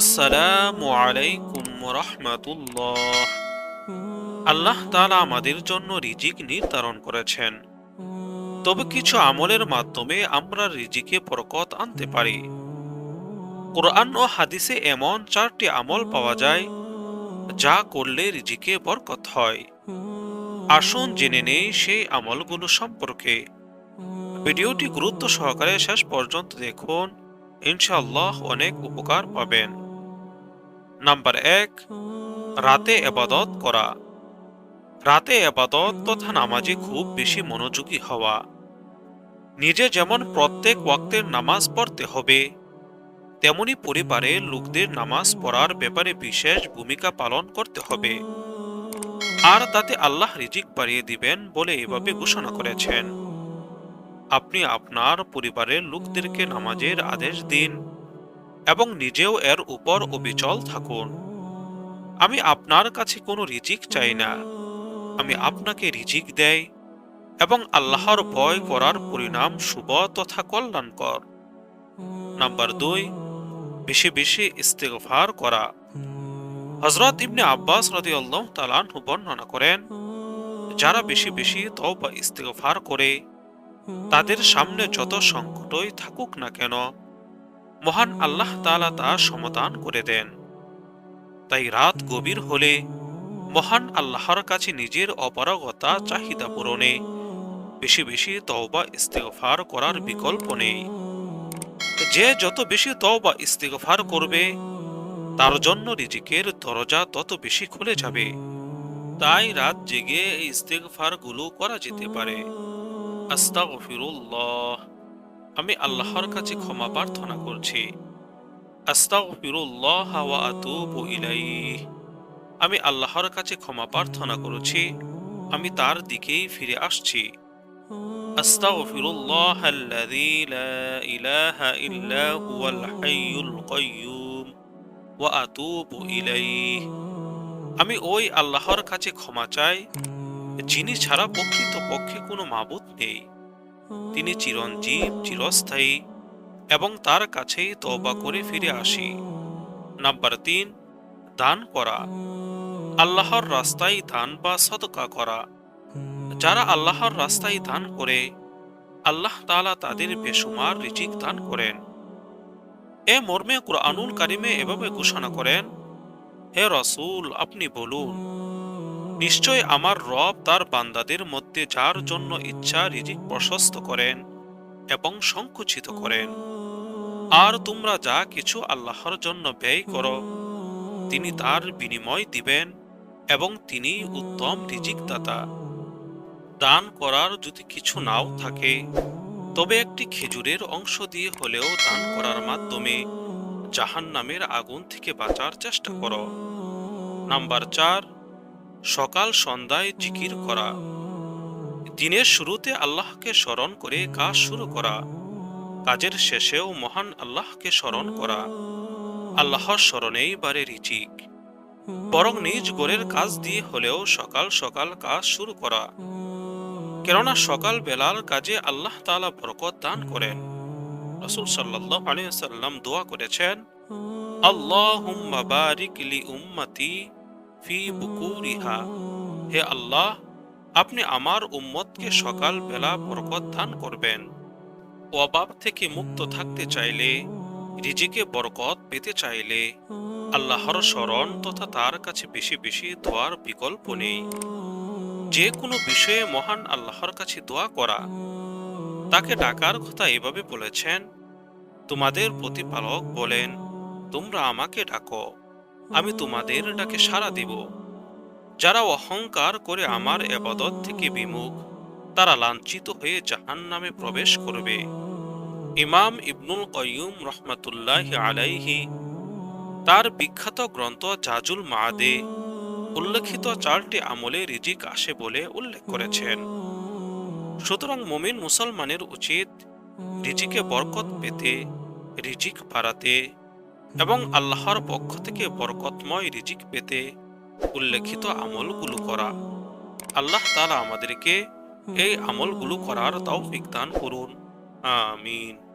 আসসালামু আলাইকুম রহমাতুল্লাহ আল্লাহ তাআলা আমাদের জন্য রিজিক নির্ধারণ করেছেন। তবে কিছু আমলের মাধ্যমে আমরা রিজিকে বরকত আনতে পারি। কোরআন ও হাদিসে এমন চারটি আমল পাওয়া যায়, যা করলে রিজিকে বরকত হয়। আসুন জেনে নেই সেই আমলগুলো সম্পর্কে। ভিডিওটি গুরুত্ব সহকারে শেষ পর্যন্ত দেখুন, ইনশাআল্লাহ অনেক উপকার পাবেন। নাম্বার এক, রাতে এবাদত করা। রাতে এবাদত তথা নামাজে খুব বেশি মনোযোগী হওয়া। নিজে যেমন প্রত্যেক ওয়াক্তের নামাজ পড়তে হবে, তেমনি পরিবারের লোকদের নামাজ পড়ার ব্যাপারে বিশেষ ভূমিকা পালন করতে হবে। আর তাতে আল্লাহ রিজিক বাড়িয়ে দিবেন বলে এভাবে ঘোষণা করেছেন। আপনি আপনার পরিবারের লোকদেরকে নামাজের আদেশ দিন। এবং নিজেও এর উপর অবিচল থাকুন। আমি আপনার কাছে কোনো রিজিক চাই না। আমি আপনাকে রিজিক দেয় এবং আল্লাহর ভয় করার পরিণাম শুভ তথা কল্যাণকর। নাম্বার দুই, বেশি বেশি ইস্তেগফার করা। হজরত ইবনে আব্বাস রাদিয়াল্লাহু তাআলা আনহু বর্ণনা করেন, যারা বেশি বেশি তওবা ইস্তেগফার করে, তাদের সামনে যত সংকটই থাকুক না কেন মহান আল্লাহ তালা তা সমাধান করে দেন। তাই রাত গভীর হলে মহান আল্লাহর কাছে নিজের অপারগতা চাহিদা পূরণে, বেশি বেশি তওবা ইস্তেগফার করার বিকল্প নেই। যে যত বেশি তওবা ইস্তেগফার করবে, তার জন্য রিজিকের দরজা তত বেশি খুলে যাবে। তাই রাত জেগে এই ইস্তেগফারগুলো করা যেতে পারে। আস্তাগফিরুল্লাহ। আমি আল্লাহর কাছে ক্ষমা প্রার্থনা করছি। আমি আল্লাহর কাছে ক্ষমা প্রার্থনা করেছি। আমি তার দিকেই ফিরে আসছি। আমি ওই আল্লাহর কাছে ক্ষমা চাই, যিনি ছাড়া প্রকৃত পক্ষে কোনো মাবুদ নেই। তিনি চিরঞ্জীব, চিরস্থায়ী এবং তার কাছেই তওবা করে ফিরে আসি। নাম্বার তিন, দান করা। আল্লাহর রাস্তায় দান বা সদকা করা। যারা আল্লাহর রাস্তায় দান করে, আল্লাহ তাআলা তাদের বেসুমার রিজিক দান করেন। এ মর্মে কুরআনুল কারিমে এভাবে ঘোষণা করেন, হে রসুল, আপনি বলুন নিশ্চয় আমার রব তার বান্দাদের মধ্যে যার জন্য ইচ্ছা রিজিক প্রশস্ত করেন এবং সংকুচিত করেন। আর তোমরা যা কিছু আল্লাহর জন্য ব্যয় করো, তিনি তার বিনিময় দিবেন এবং তিনি উত্তম রিজিক দাতা দান করার যদি কিছু নাও থাকে, তবে একটি খেজুরের অংশ দিয়ে হলেও দান করার মাধ্যমে জাহান নামের আগুন থেকে বাঁচার চেষ্টা করো। নাম্বার চার সকাল সন্ধ্যায় জিকির করা। দিনের শুরুতে আল্লাহকে স্মরণ করে কাজ শুরু করা। কাজের শেষেও মহান আল্লাহকে স্মরণ করা। আল্লাহর স্মরণেই বারে রিচিক বরং নিজ গোরের কাজ দিয়ে হলেও সকাল সকাল কাজ শুরু করা। কেননা সকাল বেলার কাজে আল্লাহ তাআলা বরকত দান করেন। রসুল সাল্লাহ আলিয়াল্লাম দোয়া করেছেন আল্লাহ বারিক লি উম্মতি হে আল্লাহ, আপনি আমার উম্মতকে সকাল বেলা বরকত দান করবেন। অভাব থেকে মুক্ত থাকতে চাইলে, রিজিকে বরকত পেতে চাইলে, আল্লাহর স্মরণ তথা তার কাছে বেশি বেশি দোয়ার বিকল্প নেই। যে কোনো বিষয়ে মহান আল্লাহর কাছে দোয়া করা। তাকে ডাকার কথা এভাবে বলেছেন, তোমাদের প্রতিপালক বলেন, তোমরা আমাকে ডাকো। আমি তোমাদের ডাকে সাড়া দিব। যারা অহংকার করে আমার এবাদত থেকে বিমুখ, তারা লাঞ্ছিত হয়ে জাহান নামে প্রবেশ করবে। ইমাম ইবনুল কয়ুম রহমতুল্লাহ আলাইহি তার বিখ্যাত গ্রন্থ জাজুল মাদে উল্লেখিত চারটি আমলে রিজিক আসে বলে উল্লেখ করেছেন। সুতরাং মুমিন মুসলমানের উচিত রিজিকে বরকত পেতে, রিজিক বাড়াতে এবং আল্লাহর পক্ষ থেকে বরকতময় রিজিক পেতে উল্লেখিত আমলগুলো করা। আল্লাহ তালা আমাদেরকে এই আমলগুলো করার তৌফিক দান করুন। আমিন।